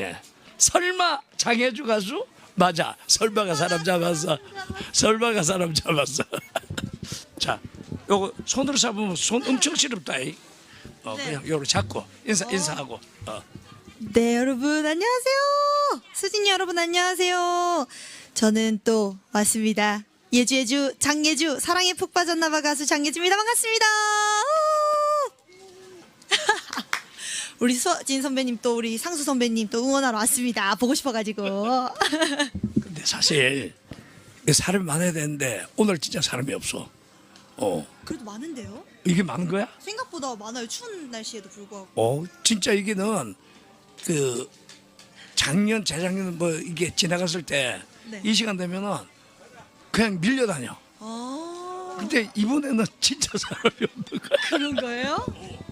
예. 설마 장혜주 가수? 맞아. 설마가 사람 잡았어. 설마가 사람 잡았어. 자, 요거 손으로 잡으면 손 엄청 시렵다. 이. 어, 네. 그냥 요로 잡고 인사 인사하고. 어. 네 여러분 안녕하세요 수진 여러분 안녕하세요 저는 또 왔습니다 예주 예주 장예주 사랑에 푹 빠졌나봐 가수 장예주입니다 반갑습니다 우리 수진 선배님 또 우리 상수 선배님 또 응원하러 왔습니다 보고 싶어가지고 근데 사실 이 사람이 많아야 되는데 오늘 진짜 사람이 없어. 어. 그래도 많은데요 이게 많은 거야? 생각보다 많아요 추운 날씨에도 불구하고 어, 진짜 이게는 그 작년 재작년 뭐 이게 지나갔을 때 이 네. 시간 되면은 그냥 밀려다녀. 아 근데 이번에는 진짜 사람이 없는 거야. 그런 거예요?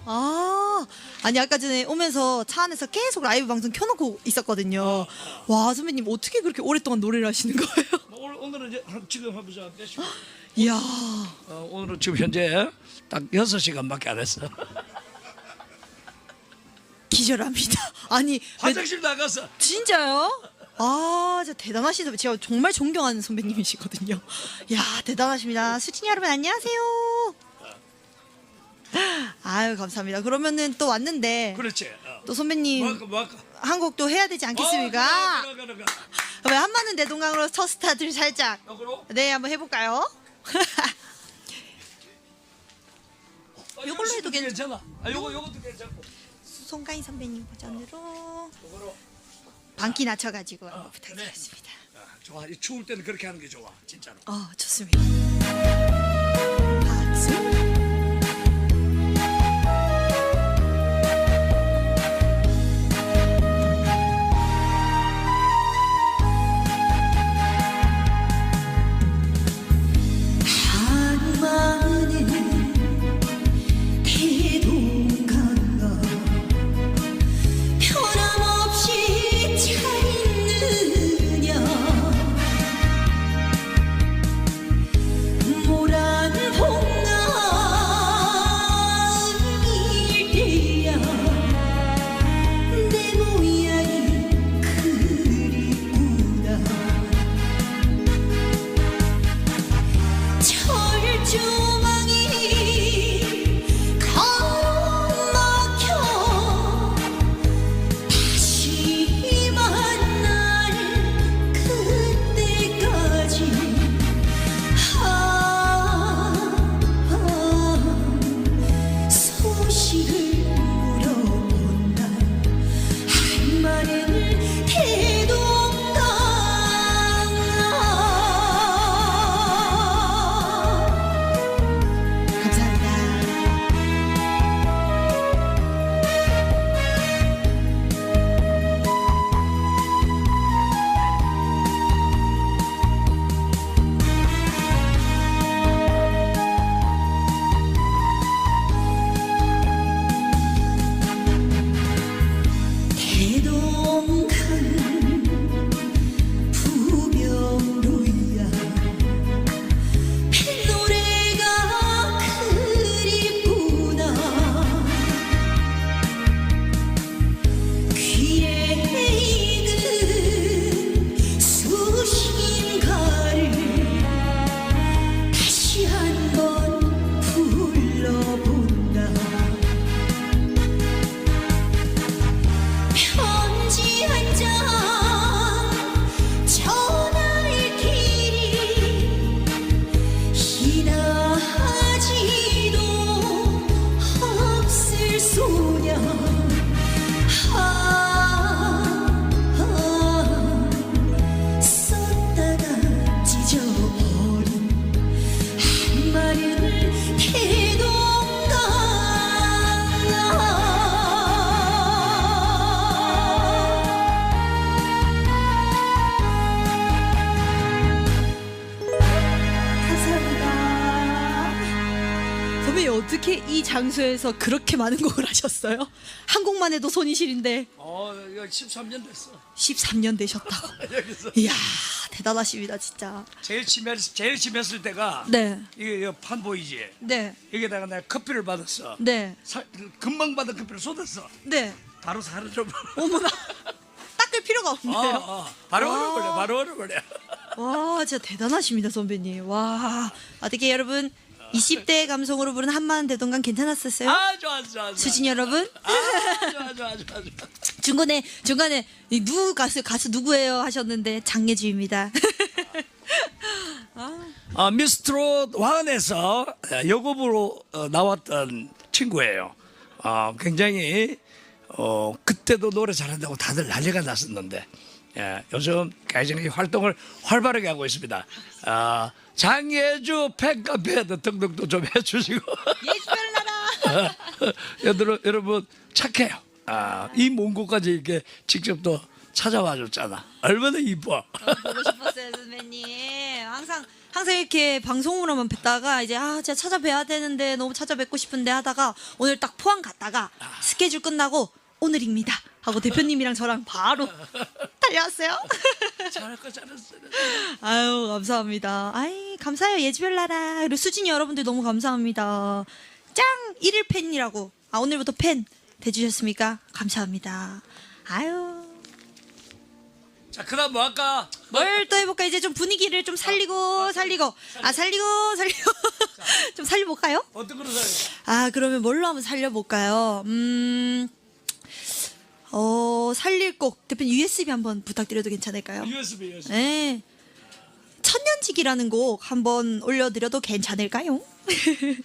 아, 아니 아까 전에 오면서 차 안에서 계속 라이브 방송 켜놓고 있었거든요. 와 선배님 어떻게 그렇게 오랫동안 노래를 하시는 거예요? 오늘 오늘은 이제 한- 지금 해보자. 몇 시간? 이야, 어, 오늘은 지금 현재 딱 6시간밖에 안 했어. 기절합니다. 아니 왜- 화장실 나갔어. 진짜요? 아, 진짜 대단하시다. 제가 정말 존경하는 선배님이시거든요. 야, 대단하십니다. 수진이 여러분 안녕하세요. 아유 감사합니다. 그러면은 또 왔는데 그렇지. 어. 또 선배님 뭐 뭐? 한곡 또 해야 되지 않겠습니까? 어, 그래, 그래, 그래, 그래. 왜 한마는 내 동강으로 첫 스타트를 살짝 어? 네 한번 해볼까요? 어, 이거 해도 괜찮아. 아, 요거 요것도 괜찮고. 수송가인 선배님 버전으로 요거로. 반기 낮춰가지고 어, 부탁드리겠습니다. 아, 좋아. 이 추울 때는 그렇게 하는 게 좋아. 진짜로. 어 좋습니다. 박수. 소냐 장소에서 그렇게 많은 곡을 하셨어요? 한 곡만 해도 손이 시린데 어, 이거 13년 됐어. 13년 되셨다고. 여기서 이야 대단하십니다 진짜. 제일 심했 제일 심했을 때가 네, 이게 이거 판 보이지? 네, 여기다가 내가 커피를 받았어. 네, 사, 금방 받은 커피를 쏟았어. 네. 바로 사라져. 어머나 같은데요. 어, 어. 바로 와. 얼어버려 바로 얼어버려 와, 진짜 대단하십니다, 선배님. 와, 어떻게 여러분 20대 감성으로 부른 한마음 대동강 괜찮았었어요? 아 좋아 좋아 좋아 수진 여러분? 아 좋아 좋아 좋아 좋아 중간에 중간에 이 누구 가수 가수 누구예요 하셨는데 장예주입니다. 아, 미스트롯 왕원에서 여고부로 어, 나왔던 친구예요. 어, 굉장히 어, 그때도 노래 잘한다고 다들 난리가 났었는데 예, 요즘 굉장히 활동을 활발하게 하고 있습니다. 아, 장예주 팬카페에도 등록도 좀 해주시고 예술나라. 여러분, 여러분 착해요. 아, 이먼 곳까지 이렇게 직접 또 찾아와 줬잖아. 얼마나 이뻐. 보고 싶었어요, 선배님. 항상 항상 이렇게 방송으로만 뵙다가 이제 아 제가 찾아뵈야 되는데 너무 찾아뵙고 싶은데 하다가 오늘 딱 포항 갔다가 스케줄 끝나고 오늘입니다 하고 대표님이랑 저랑 바로 달려왔어요. 잘할 거 잘했어. 아유 감사합니다. 아이 감사해요 예지별나라 그리고 수진이 여러분들 너무 감사합니다. 짱 일일 팬이라고 아 오늘부터 팬 돼주셨습니까? 감사합니다. 아유 자, 그다음 뭐 할까? 뭘 또 해볼까 이제 좀 분위기를 좀 살리고 살리고 아 살리고 살리고 좀 살려볼까요? 어떤 거로 살려? 아 그러면 뭘로 한번 살려볼까요? 음. 어 살릴 곡 대표님 USB 한번 부탁드려도 괜찮을까요? USB, USB. 네. 천년지기라는 곡 한번 올려드려도 괜찮을까요?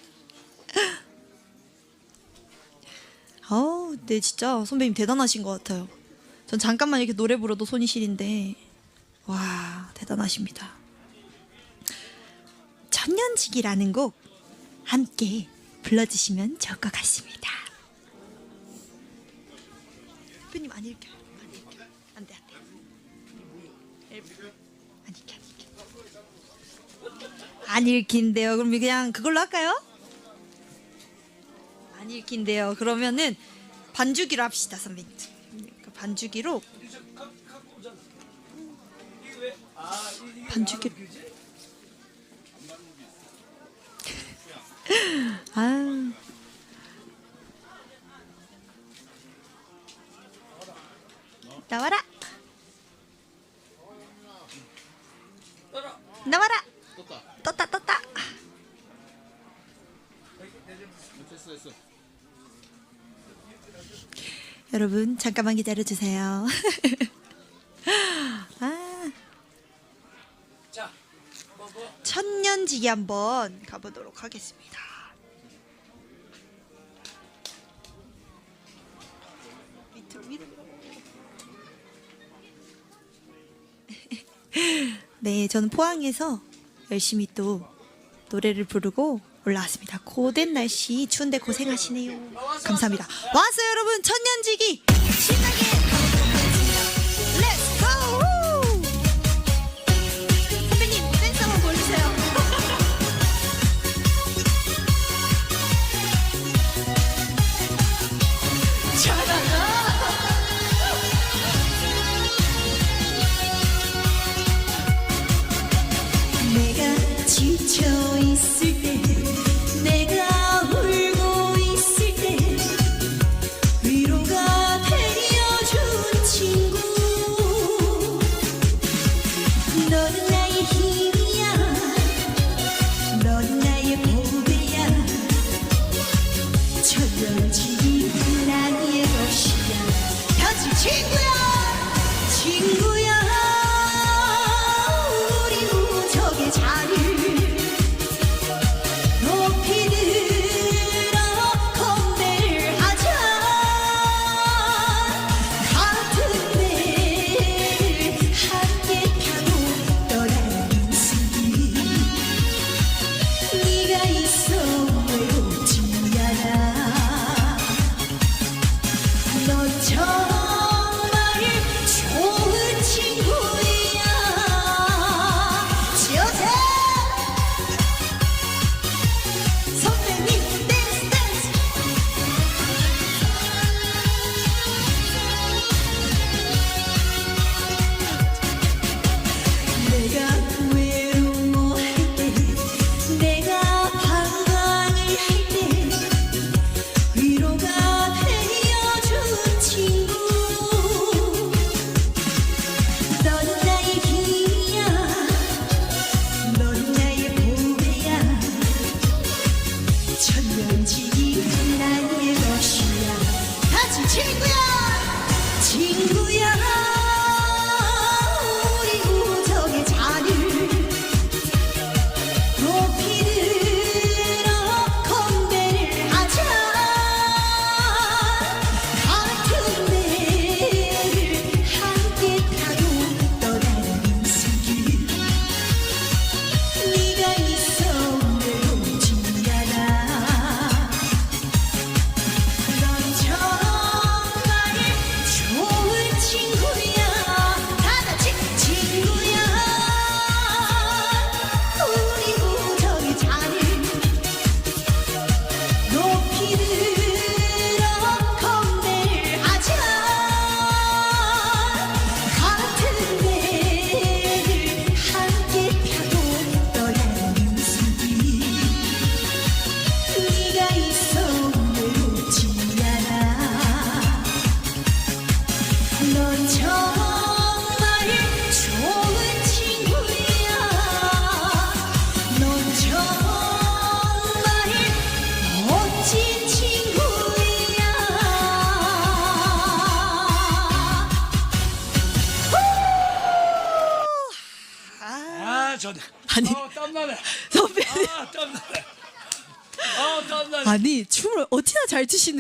어, 네 진짜 선배님 대단하신 것 같아요. 전 잠깐만 이렇게 노래 불러도 손이 시린데 와 대단하십니다. 천년지기라는 곡 함께 불러주시면 좋을 것 같습니다. 대표님 안 읽혀요. 안 읽혀요. 안돼 안돼. 안 읽혀 안 읽혀. 안 읽힌대요. 그럼 그냥 그걸로 할까요? 안 읽힌대요. 그러면은 반주기로 합시다 선배님. 그 반주기로 반주기. 아. 나와라. 나와라. 떴다 떴다. 여러분 잠깐만 기다려 주세요. 아. 천년지기 한번 가보도록 하겠습니다. 네, 저는 포항에서 열심히 또 노래를 부르고 올라왔습니다. 고된 날씨 추운데 고생하시네요. 감사합니다. 왔어요, 여러분. 천년지기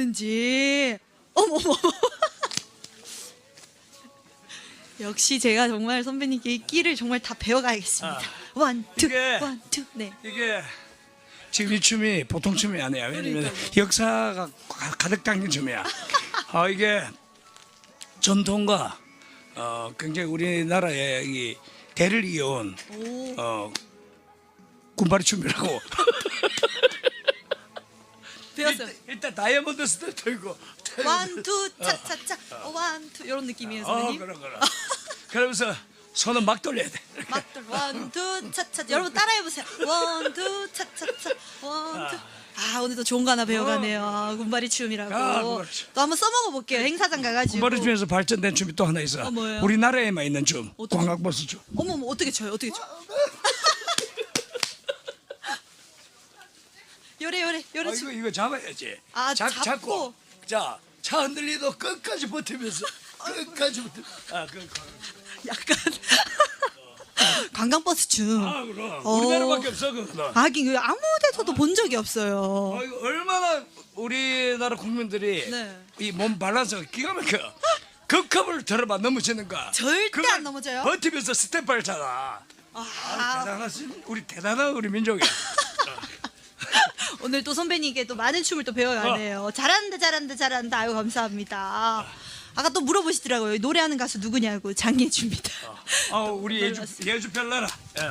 잘 추시는지 어머머 역시 제가 정말 선배님께 이 끼를 정말 다 배워가야겠습니다 원 투 이게- 원 투 네 이게 지금 이 춤이 보통 춤이 아니야. 왜냐면 역사가 가- 가득 담긴 춤이야. 아 이게 전통과 어, 굉장히 우리나라의 이 대를 이어온 오. 어, 군바리 춤이라고. 배웠어요. 일단, 일단 다이아몬드 스텝도 있고. 원투 차차차. 원투 이런 느낌이에요 어 선배님? 그럼 그럼. 그러면서 손은 막 돌려야 돼. 맞돌 원투 차차. 여러분 따라해 보세요. 원투 차차차. 원투 아. 오늘도 좋은 거 하나 배워가네요. 아, 군바리 춤이라고. 아, 군바리 춤. 또 한번 써먹어 볼게요. 행사장 가가지고. 군바리 춤에서 발전된 춤이 또 하나 있어. 어, 뭐예요? 우리나라에만 있는 춤. 어떤 광각버스 춤. 어머머 어떻게 쳐요? 어떻게 쳐 요래 아, 춤 이거 이거 잡아야지. 아, 잡, 잡고. 자, 차 흔들리도 끝까지 버티면서 끝까지 버티. 아, 그, 그. 약간 관광버스 춤 아, 그럼 어. 우리나라밖에 없어 그거는. 하긴 그 아무 데서도 본 적이 없어요 아, 이거 얼마나 우리나라 국민들이 네. 이 몸 밸런스가 기가 막혀. 극급을 들어봐 넘어지는가? 절대 그걸 안 넘어져요. 버티면서 스텝 밟잖아. 아, 아, 대단하신 우리 대단한 우리 민족이야. 오늘 또 선배님께 또 많은 춤을 또 배워가네요. 잘한다 잘한다 잘한다. 아유 감사합니다. 아까 또 물어보시더라고요. 노래하는 가수 누구냐고 장예주입니다. 아, 우리 예주 놀랐어요. 예주 별나라. 예,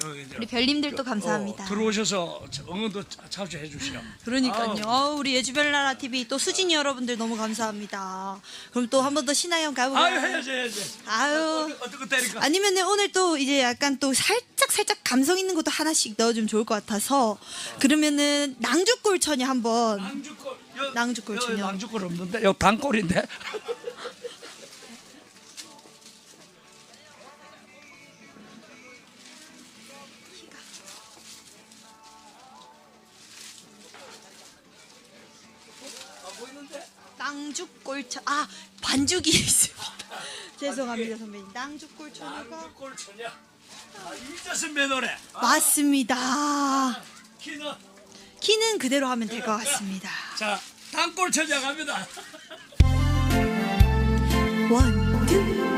저기 저, 우리 별님들도 감사합니다 어, 들어오셔서 응원도 자주 해주시오. 그러니까요. 아우. 어, 우리 예주별나라 TV 또 수진이 여러분들 너무 감사합니다. 그럼 또 한 번 더 신하영 가볼까요? 아유 해야지 해야지. 아유. 어떻게 때릴까? 아니면은 오늘 또 이제 약간 또 살짝 살짝 감성 있는 것도 하나씩 넣어주면 좋을 것 같아서 그러면은 낭주골천이 한번 낭주골. 여- 낭주골 여- 준영. 낭주골 없는데 여 단골인데. 낭주골천 아 반죽이 있습니다. 죄송합니다 선배님. 낭주골천이가 낭주골 처냐? 아, 이자슨 매너네. 맞습니다. 키는 키는 그대로 하면 될 것 같습니다. 자 단골 처냐 갑니다. 원 투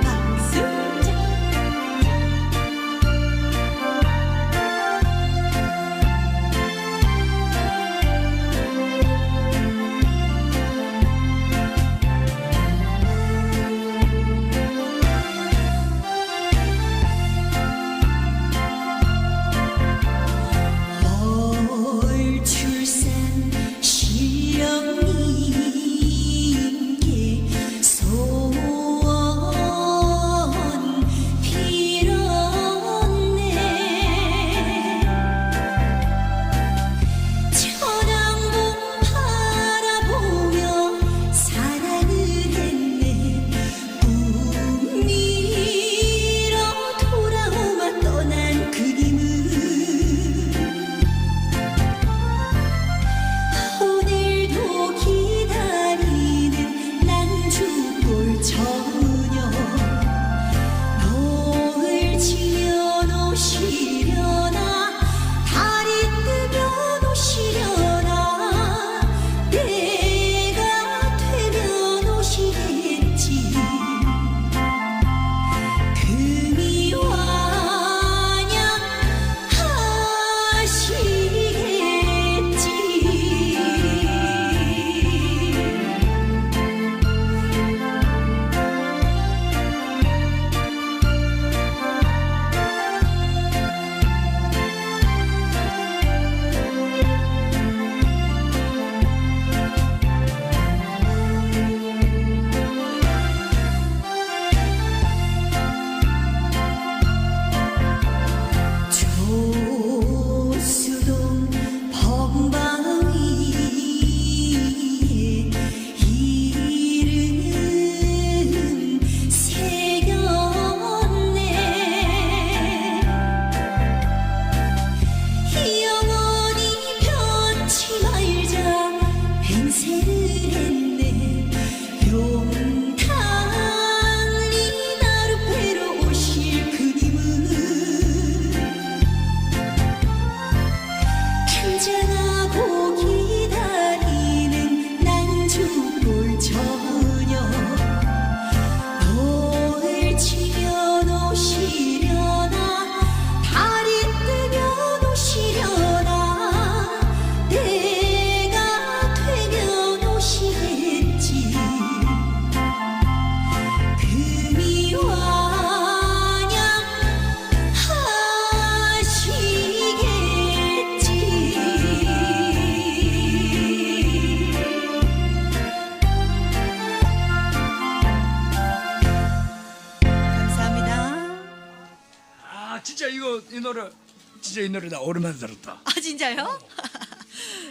노래 나 오랜만에 들었다. 아 진짜요?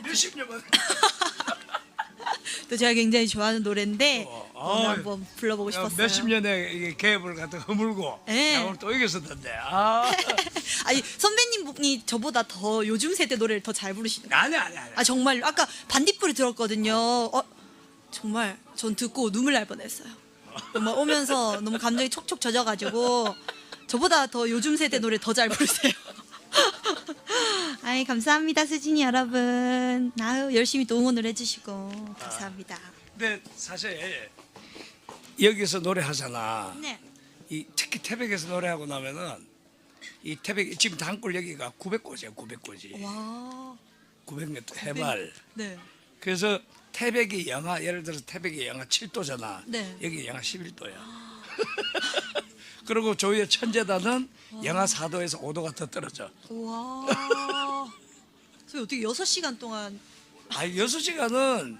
몇십 년 만에. 또 제가 굉장히 좋아하는 노래인데 어, 오늘 아유. 한번 불러보고 야, 싶었어요. 몇십 년에 이게 개업을 갖다 허물고 예. 야, 오늘 또 이겼었던데. 아. 아니 선배님이 저보다 더 요즘 세대 노래를 더 잘 부르시는. 아니 아니 아니. 아 정말 아까 반딧불이 들었거든요. 어, 정말 전 듣고 눈물 날 뻔했어요. 정말 오면서 너무 감정이 촉촉 젖어가지고 저보다 더 요즘 세대 노래 더 잘 부르세요. 아이 감사합니다 수진이 여러분. 아유 열심히 또 응원을 해주시고 감사합니다. 근데 사실 여기서 노래하잖아. 네. 이 특히 태백에서 노래하고 나면은 이 태백 지금 단골 여기가 900고지야 900고지. 와. 900m 해발. 네. 그래서 태백이 영하 예를 들어서 태백이 영하 7도잖아. 네. 여기 영하 11도야. 그리고 조의 천재단은 영하 4도에서 5도가 더 떨어져. 와. 저 어떻게 6시간 동안 아, 6시간은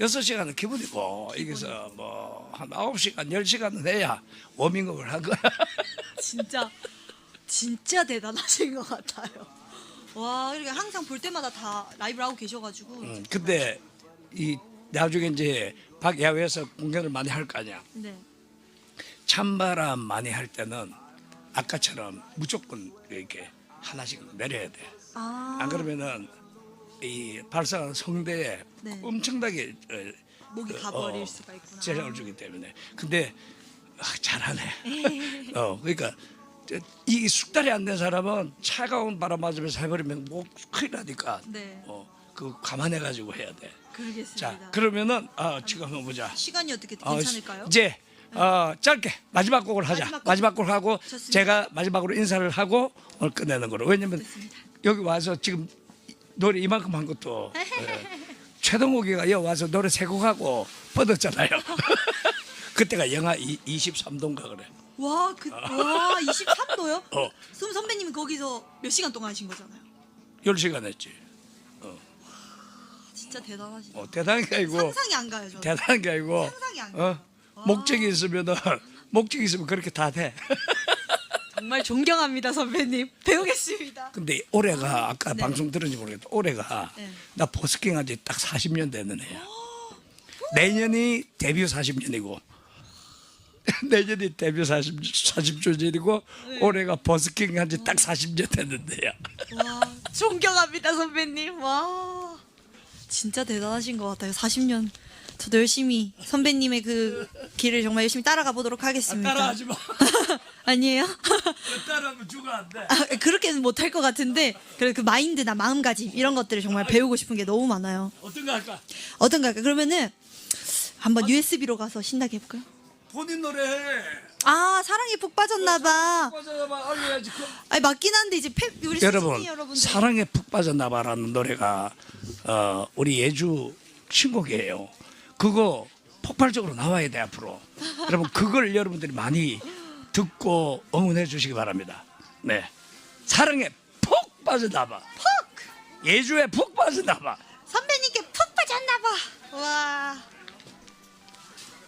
6시간은 기본이고 여기서 뭐 한 9시간, 10시간은 해야 워밍업을 한 거야. 진짜 진짜 대단하신 것 같아요. 와, 이렇게 항상 볼 때마다 다 라이브를 하고 계셔가지고 음, 근데 이 나중에 이제 밖 야외에서 공연을 많이 할 거 아니야. 네. 찬바람 많이 할 때는 아까처럼 무조건 이렇게 하나씩 내려야 돼. 아, 안 그러면은 이 발사하는 성대에 네. 엄청나게 어, 목이 그, 가버릴 어, 수가 있구나. 재량을 주기 때문에. 근데 아, 잘하네. 어, 그러니까 저, 이 숙달이 안 된 사람은 차가운 바람 맞으면서 해버리면 목 큰일 나니까. 네. 어, 그 감안해 가지고 해야 돼. 그러겠습니다. 자, 그러면은 아, 지금 한번 보자. 시간이 어떻게 어, 괜찮을까요? 이제 어, 짧게 마지막 곡을 하자. 마지막 곡. 마지막 곡을 하고 좋습니다. 제가 마지막으로 인사를 하고 오늘 끝내는 거로. 왜냐면 됐습니다. 여기 와서 지금 노래 이만큼 한 것도 예, 최동욱이가 여기 와서 노래 세 곡 하고 뻗었잖아요. 그때가 영하 23도인가 그래. 와, 그, 와, 23도요? 어. 그럼 선배님은 거기서 몇 시간 동안 하신 거잖아요. 10시간 했지. 진짜 대단하시다. 어, 대단한 게 아니고 상상이 안 가요, 저는. 대단한 게 아니고 상상이 안 어? 목적이 있으면은 목적이 있으면 그렇게 다 돼. 정말 존경합니다, 선배님. 배우겠습니다. 근데 올해가 아까 네. 방송 들은지 모르겠다. 올해가 네. 나 버스킹 한지 딱 40년 되는 해야. 내년이 데뷔 40년이고 내년이 데뷔 40 40주년이고 네. 올해가 버스킹 한지 딱 40년 됐는데요. 와, 존경합니다, 선배님. 와, 진짜 대단하신 것 같아요. 40년. 저도 열심히 선배님의 그 길을 정말 열심히 따라가 보도록 하겠습니다. 마. 아니에요? 따라하면 죽어 안 돼. 아, 그렇게는 못할 것 같은데 그래 그 마인드나 마음가짐 이런 것들을 정말 배우고 싶은 게 너무 많아요. 어떤 거 할까? 어떤가 할까? 그러면은 한번 USB로 가서 신나게 해볼까요? 본인 노래 해. 아 사랑에 푹 빠졌나봐. 빠져나봐 알려야지. 그- 아니 맞긴 한데 이제 페, 우리 여러분 여러분들 사랑에 푹 빠졌나봐라는 노래가 어, 우리 예주 신곡이에요. 그거 폭발적으로 나와야 돼 앞으로. 여러분 그걸 여러분들이 많이 듣고 응원해 주시기 바랍니다. 네, 사랑에 푹 빠졌나봐. 푹 예주에 푹 빠졌나봐. 선배님께 푹 빠졌나봐. 와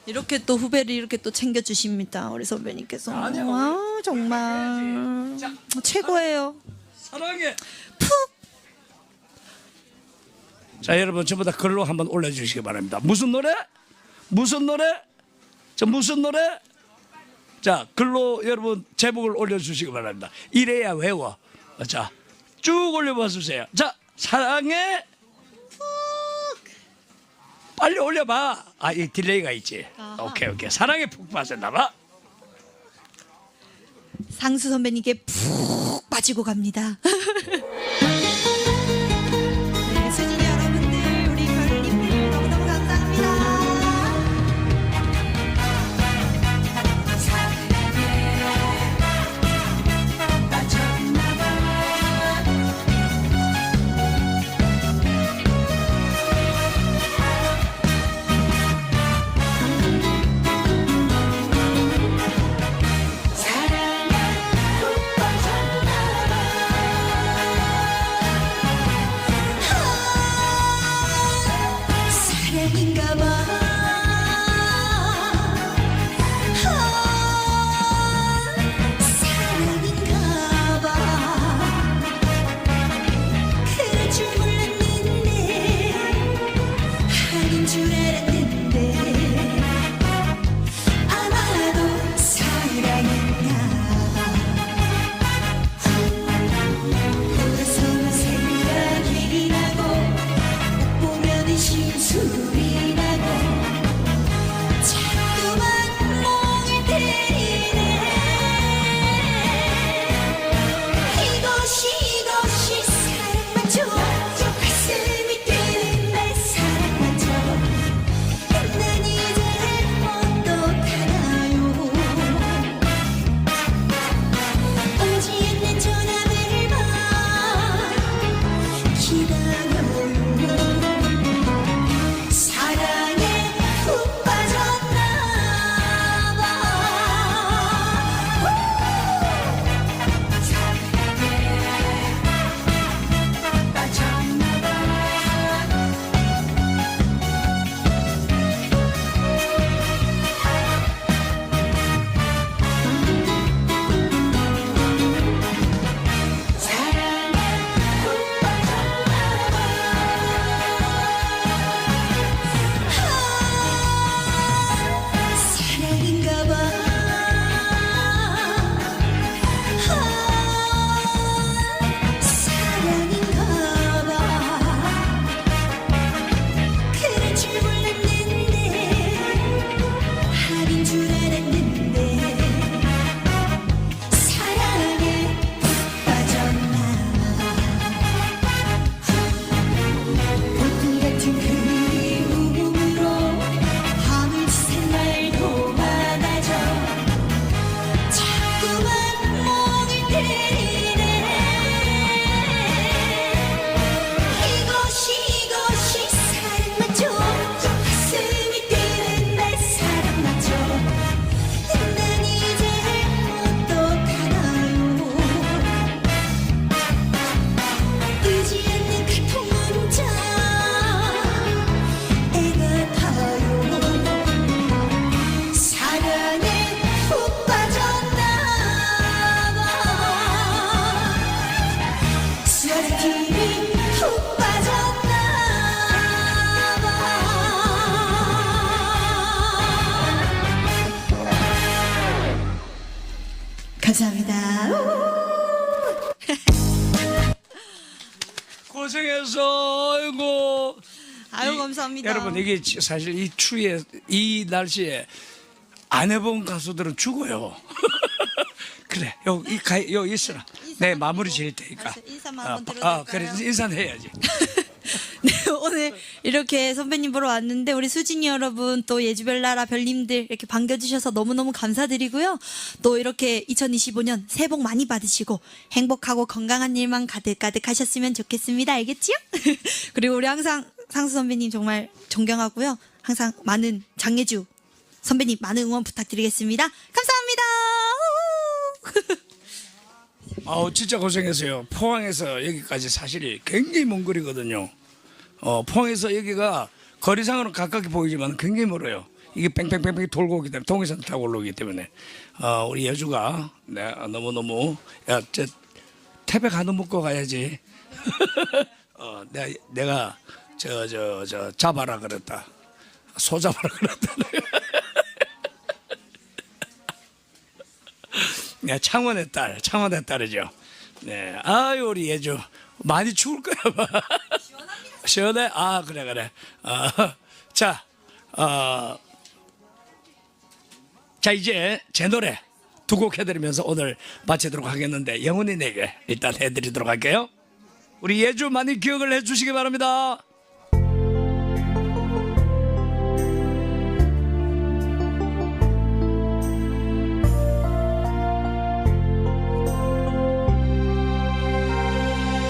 이렇게 또 후배를 이렇게 또 챙겨주십니다 우리 선배님께서. 아니야, 와 정말 자, 최고예요. 사랑에 푹 자 여러분 전부 다 글로 한번 올려주시기 바랍니다. 무슨 노래? 무슨 노래? 저 무슨 노래? 자 글로 여러분 제목을 올려주시기 바랍니다. 이래야 외워. 자 쭉 올려봐 주세요. 자 사랑해 빨리 올려봐. 아 이 딜레이가 있지. 아하. 오케이 오케이 사랑에 푹 빠졌나봐. 상수 선배님께 푹 빠지고 갑니다. 心すり 이게 지- 사실 이 추위에 이 날씨에 안 해본 가수들은 죽어요. 그래 여기 가 여기 있어라. 내 마무리 지을 테니까. 인사만 한번 드려도 아, 그래 될까요? 인사는 해야지. 네, 오늘 이렇게 선배님 보러 왔는데 우리 수진이 여러분 또 예주별나라 별님들 이렇게 반겨주셔서 너무너무 감사드리고요. 또 이렇게 2025년 새해 복 많이 받으시고 행복하고 건강한 일만 가득가득 하셨으면 좋겠습니다. 알겠지요? 그리고 우리 항상 상수 선배님 정말 존경하고요. 항상 많은 장예주 선배님 많은 응원 부탁드리겠습니다. 감사합니다. 아우 진짜 고생했어요. 포항에서 여기까지 사실 굉장히 먼 거리거든요. 어, 포항에서 여기가 거리상으로 가깝게 보이지만 굉장히 멀어요. 이게 뺑뺑뺑뺑 돌고 오기 때문에 동해산 타고 올라오기 때문에 어, 우리 여주가 네, 너무 너무 야 저 태백 한우 먹고 가야지. 어, 내가 내가 저 저 저 잡아라 그랬다. 소 잡아라 그랬다. 네, 창원의 딸, 창원의 딸이죠. 네, 아유 우리 예주 많이 추울 거야. 봐. 시원해? 아 그래 그래. 어, 자, 어, 자 이제 제 노래 두 곡 해드리면서 오늘 마치도록 하겠는데 영훈이 내게 일단 해드리도록 할게요. 우리 예주 많이 기억을 해주시기 바랍니다.